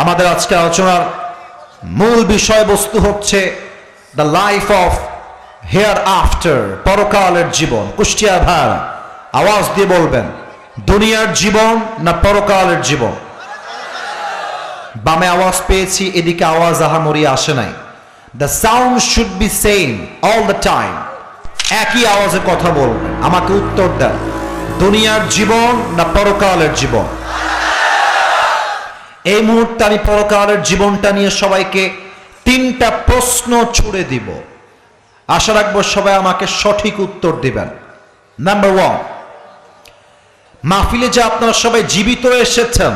আমাদের আজকে আলোচনার মূল বিষয়বস্তু হচ্ছে the life of hereafter পরকালের জীবন। কুষ্টিয়া ভাড়া আওয়াজ দিয়ে বলবেন, দুনিয়ার জীবন না পরকালের জীবন? বামে আওয়াজ পেয়েছি, এদিকে আওয়াজ আহামরি আসে নাই। The sound should be same all the time একই আওয়াজে কথা বলবেন। আমাকে উত্তর দেন, দুনিয়ার জীবন না পরকালের জীবন? এই মুহূর্তে আমি পরকালের জীবনটা নিয়ে সবাইকে তিনটা প্রশ্ন ছুড়ে দিব। আশা রাখব সবাই আমাকে সঠিক উত্তর দিবেন। নাম্বার ওয়ান মাহফিলে যে আপনারা সবাই জীবিত এসেছেন,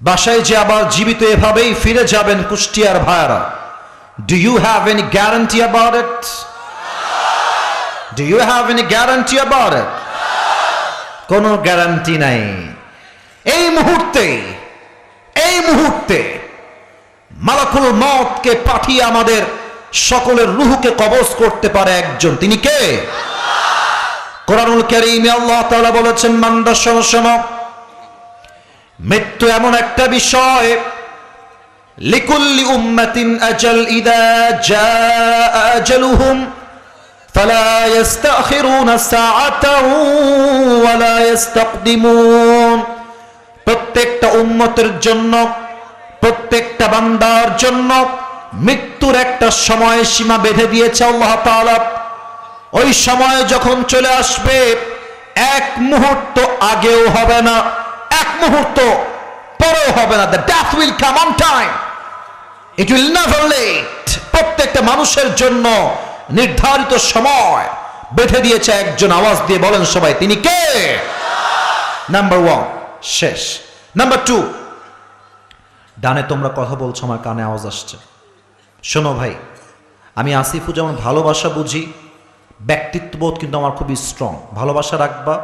বাসায় যে আবার জীবিত এভাবেই ফিরে যাবেন কুষ্টিয়ার ভাইয়ারা do you have any guarantee about it do you have any guarantee about it কোনো গ্যারান্টি নাই। এই মুহূর্তে এই মুহূর্তে মালাকুল মতকে পাঠিয়ে আমাদের সকলের রুহুকে কবজ করতে পারে একজন। তিনি কে? কোরআনুল কারীমে আল্লাহ বলেছেন মান্দা সমসম মৃত্যু এমন একটা বিষয়, লিকুল্লি উম্মাতিন আজাল ইদা জা আজালুহুম, ফালা ইস্তাখিরুনা ওয়ালা ইস্তাকদিমুন। প্রত্যেকটা উম্মতের জন্য, প্রত্যেকটা বান্দার জন্য মৃত্যুর একটা সময় সীমা বেঁধে দিয়েছে আল্লাহ তাআলা। ওই সময় যখন চলে আসবে, এক মুহূর্ত আগেও হবে না, এক মুহূর্ত পরেও হবে না। The death will come on time it will never late প্রত্যেকটা মানুষের জন্য নির্ধারিত সময় বেঁধে দিয়েছে একজন। আওয়াজ দিয়ে বলেন সবাই, তিনি কে? নাম্বার ওয়ান শেষ। নাম্বার টু ডানে তোমরা কথা বলছো, আমার কানে আওয়াজ আসছে। শোনো ভাই, আমি আসিফু যেমন ভালোবাসা বুঝি, ব্যক্তিত্ববোধ কিন্তু আমার খুবই স্ট্রং ভালোবাসা রাখবা,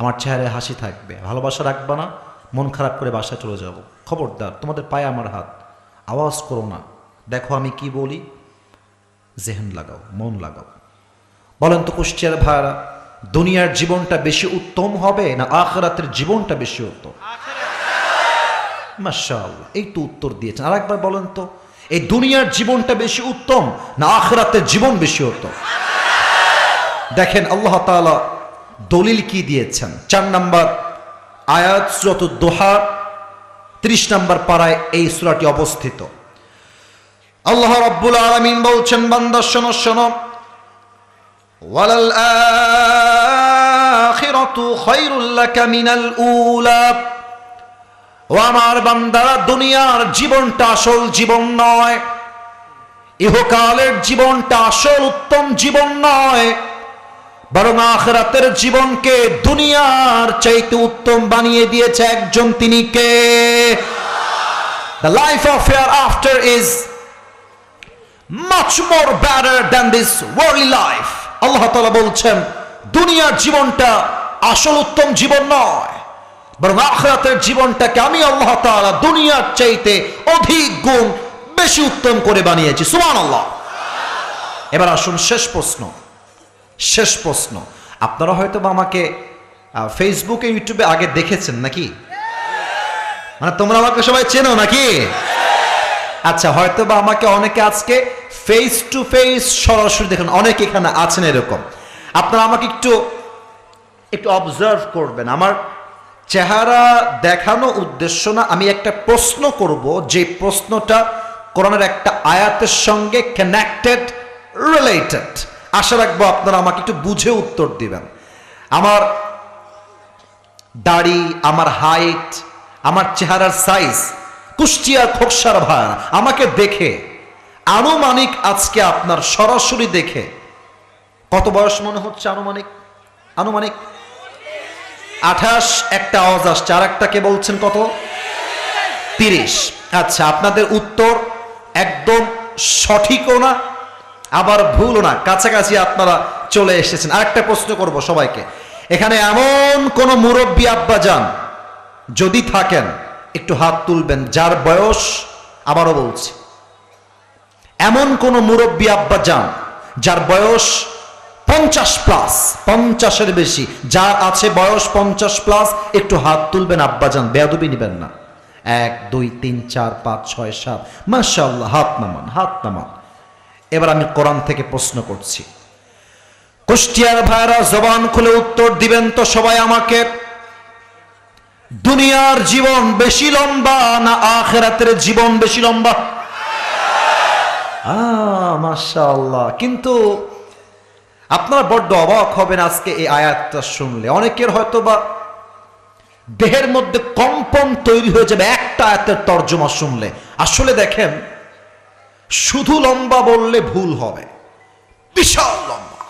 আমার চেহারায় হাসি থাকবে। ভালোবাসা রাখবা না, মন খারাপ করে বাসায় চলে যাব। খবরদার, তোমাদের পায়ে আমার হাত। আওয়াজ করো না। দেখো আমি কি বলি, জেহেন লাগাও, মন লাগাও। বলেন তো কুষ্টিয়ার ভাইয়ারা, দুনিয়ার জীবনটা বেশি উত্তম হবে না আখরাতের জীবনটা বেশি উত্তম? মাশাল এই তো উত্তর দিয়েছেন। আর একবার বলেন তো, এই দুনিয়ার জীবনটা বেশি উত্তম না আখরাতের জীবন বেশি উত্তম? দেখেন, আল্লাহ তাআলা দলিল কি দিয়েছেন? চার নাম্বার আয়াত সুরত দোহা ত্রিশ নাম্বার পাড়ায় এই সূরাটি অবস্থিত। আল্লাহ রাব্বুল আলামিন বলছেন, বান্দা, শোনো শোনো। ওয়ালাল আখিরাতু খায়রুল লাকা মিনাল উলা ও আমার বান্দারা দুনিয়ার জীবনটা আসল জীবন নয়। ইহকালের জীবনটা আসল উত্তম জীবন নয়। বরং আখরাতের জীবনকে দুনিয়ার চাইতে উত্তম বানিয়ে দিয়েছে একজন তিনি কে? Life of hereafter is much more better than this worldly life Allah তাআলা বলছেন, দুনিয়ার জীবনটা আসল উত্তম জীবন নয়। বরং আখরাতের জীবনটাকে আমি আল্লাহ তাআলা দুনিয়ার চাইতে অধিক গুণ বেশি উত্তম করে বানিয়েছি। সুবহানাল্লাহ। এবার আসুন শেষ প্রশ্ন। শেষ প্রশ্ন। আপনারা হয়তো বা আমাকে ফেসবুকে ইউটিউবে আগে দেখেছেন নাকি? মানে তোমরা আমাকে সবাই চেনো নাকি? আচ্ছা হয়তো বা আমাকে অনেকে আজকে ফেস টু ফেস সরাসরি দেখেন, অনেক এখানে আছেন এরকম। আপনারা আমাকে একটু একটু অবজার্ভ করবেন। আমার চেহারা দেখানো উদ্দেশ্য না, আমি একটা প্রশ্ন করব, যে প্রশ্নটা কোরআনের একটা আয়াতের সঙ্গে কানেক্টেড রিলেটেড আশা রাখব আপনারা আমাকে একটু বুঝে উত্তর দিবেন। আমার দাড়ি, আমার হাইট আমার চেহারার সাইজ কুষ্টিয়ার খোকসার ভাড়া, আমাকে দেখে, আনুমানিক আজকে আপনার সরাসরি দেখে, কত বয়স মনে হচ্ছে আনুমানিক? আনুমানিক? আঠাশ, একটা আওয়াজ আসছে। আর একটাকে বলছেন কত? তিরিশ। আচ্ছা আপনাদের উত্তর একদম সঠিকও না, আবার ভুলও না। কাছাকাছি আপনারা চলে এসেছেন। আরেকটা প্রশ্ন করব সবাইকে। এখানে এমন কোন মুরব্বী আব্বা যান যদি থাকেন, একটু হাত তুলবেন, যার বয়স আবারও বলছি। এমন কোন মুরব্বী আব্বা যান যার বয়স পঞ্চাশ প্লাস পঞ্চাশের বেশি। যার আছে বয়স পঞ্চাশ প্লাস একটু হাত তুলবেন আব্বা যান বেয়াদবি নিবেন না। এক, দুই, তিন, চার, পাঁচ, ছয়, সাত। মাশাআল্লাহ, হাত নামান হাত নামান। এবার আমি কোরআন থেকে প্রশ্ন করছি। কুষ্টিয়ার ভাইরা, জবান খুলে উত্তর দিবেন তো সবাই আমাকে। দুনিয়ার জীবন বেশি লম্বা না আখেরাতের জীবন বেশি লম্বা? মাশাআল্লাহ। কিন্তু আপনারা বড্ড অবাক হবেন আজকে এই আয়াতটা শুনলে। অনেকের হয়তো বা দেহের মধ্যে কম্পন তৈরি হয়ে যাবে একটা আয়াতের তর্জমা শুনলে। আসলে দেখেন, শুধু লম্বা বললে ভুল হবে। বিশাল লম্বা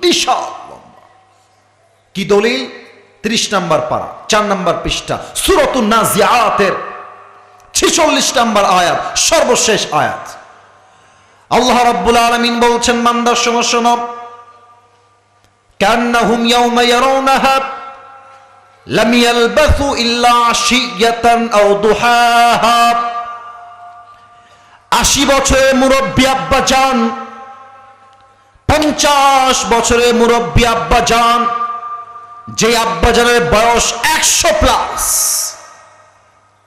বিশাল লম্বা। কি দলিল? ত্রিশ নাম্বার পারা, চার নাম্বার পৃষ্ঠা, সুরতুন নাজিয়াতের ছেচল্লিশ নাম্বার আয়াত, সর্বশেষ আয়াত। আল্লাহ রাব্বুল আলামিন বলছেন মান্দার সময় কান্নাহুম ইয়াউমা ইয়ারাউনাহা লাম ইয়ালবাসু ইল্লা আশিয়াতান আও দুহাহা। আশি বছরের মুরব্বী আব্বা যান, পঞ্চাশ বছরের মুরব্বী আব্বা যান, যে আব্বাজানের বয়স একশো প্লাস।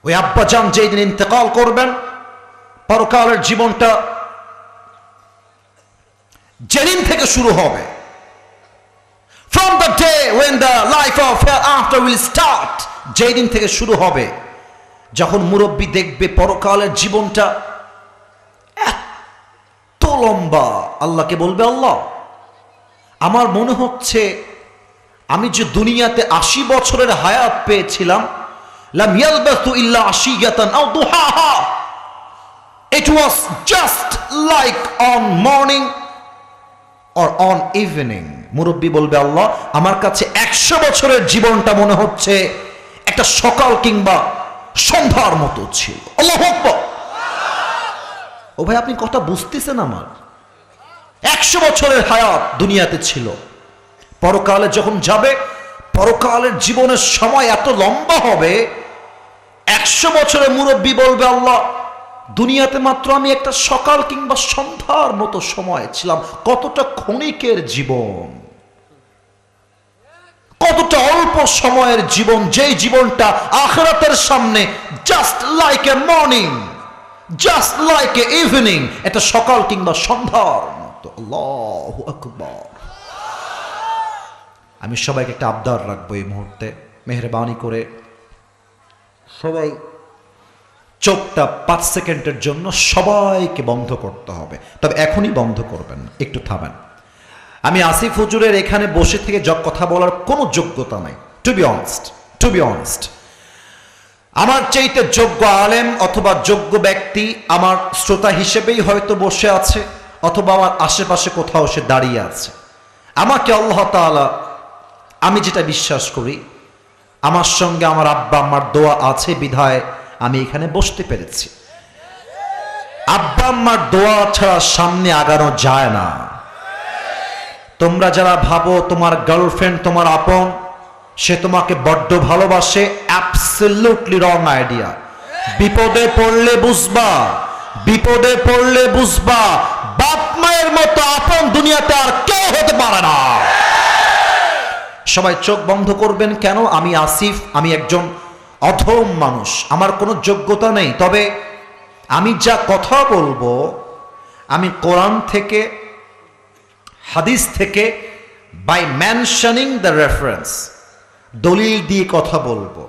ওই আব্বাজান যেই দিন ইন্তেকাল করবেন, পরকালের জীবনটা যেদিন থেকে শুরু হবে from the day when the life of after will start যেই দিন থেকে শুরু হবে, যখন মুরব্বী দেখবে পরকালের জীবনটা এত লম্বা, আল্লাহকে বলবে, আল্লাহ, আমার মনে হচ্ছে আমি যে দুনিয়াতে আশি বছরের হায়াত পেয়েছিলাম, লাম ইয়ালবাসু ইল্লা আশিয়াতান আও দুহাহা। ইট ওয়াজ জাস্ট মুরব্বী বলবে, আল্লাহ, আমার কাছে একশো বছরের জীবনটা মনে হচ্ছে, একটা সকাল কিংবা সন্ধ্যার মতো ছিল। ও ভাই, আপনি কথা বুঝতেছেন আমার। একশো বছরের হায়াত দুনিয়াতে ছিল। পরকালে যখন যাবে, পরকালের জীবনের সময় এত লম্বা হবে, একশো বছরের মুরব্বী বলবে, আল্লাহ, দুনিয়াতে মাত্র আমি একটা সকাল কিংবা সন্ধ্যার মতো সময় ছিলাম। কতটা ক্ষণিকের জীবন কতটা অল্প সময়ের জীবন যেই জীবনটা আখরাতের সামনে just like a morning just like a evening এটা সকাল কিংবা সন্ধ্যার মতো। আল্লাহ আকবার। আমি সবাইকে একটা আবদার রাখব এই মুহূর্তে মেহরবানি করে। সবাই চোখটা পাঁচ সেকেন্ডের জন্য সবাইকে বন্ধ করতে হবে। তবে এখনই বন্ধ করবেন একটু থামেন। আমি আসিফ হুজুরের এখানে বসে থেকে যক কথা বলার কোনো যোগ্যতা নাই। To be honest to be honest আমার চাইতে যোগ্য আলেম অথবা যোগ্য ব্যক্তি আমার শ্রোতা হিসেবেই হয়তো বসে আছে, অথবা আমার আশেপাশে কোথাও সে দাঁড়িয়ে আছে। আমাকে আল্লাহ তাআলা, আমি যেটা বিশ্বাস করি, আমার সঙ্গে আমার আব্বা আমার দোয়া আছে বিধায় আমি এখানে বসতে পেরেছি। আব্বা আম্মার দোয়া ছাড়া সামনে আগানো যায় না। তোমরা যারা ভাবো তোমার গার্লফ্রেন্ড তোমার আপন সে তোমাকে বড্ড ভালোবাসে অ্যাবসলিউটলি রং আইডিয়া বিপদে পড়লে বুঝবা, বিপদে পড়লে বুঝবা, বাপ মায়ের মতো আপন দুনিয়াতে আর কেউ হতে পারে না। সবাই চোখ বন্ধ করবেন কেন? আমি আসিফ, আমি একজন অধম মানুষ, আমার কোনো যোগ্যতা নেই। তবে আমি যা কথা বলব, আমি কোরআন থেকে, হাদিস থেকে বাই মেনশনিং দ্য রেফারেন্স দলিল দিয়ে কথা বলব।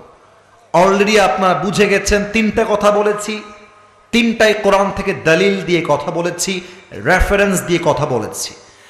অলরেডি আপনারা বুঝে গেছেন, তিনটা কথা বলেছি। তিনটায় কোরআন থেকে দলিল দিয়ে কথা বলেছি রেফারেন্স দিয়ে কথা বলেছি।